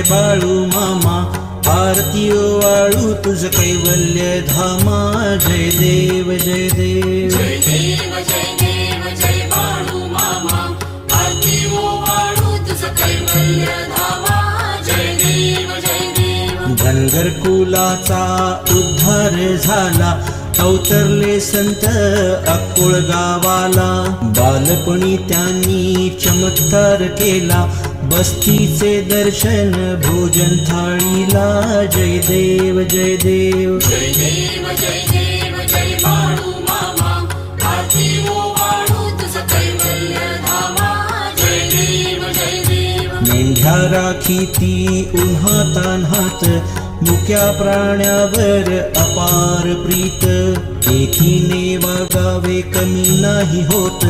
बाळू मामा आरती वाळू तुझ कैवल्य धामा. जय देव जय देव. जय देव जय देव जय बाळू मामा वाळू तुझ कैवल्य धामा. जय देव जय देव. धनगर कुलाचा उद्धार झाला अवतरले संत अक्कोळ गावाला. बालपणी त्यांनी चमत्कार केला बस्तीचे दर्शन भोजन थाळीला. जय देव जय देव. जय देव जय देव जय बाळू मामा. आरती ओ वाळू तुझ कैवल्य धामा. जय देव जय देव. मेंढ्या राखी ती उन्हातान्हात मुक्या प्राण्यावर अपार प्रीत. एकीने वागावे कमी नाही होत.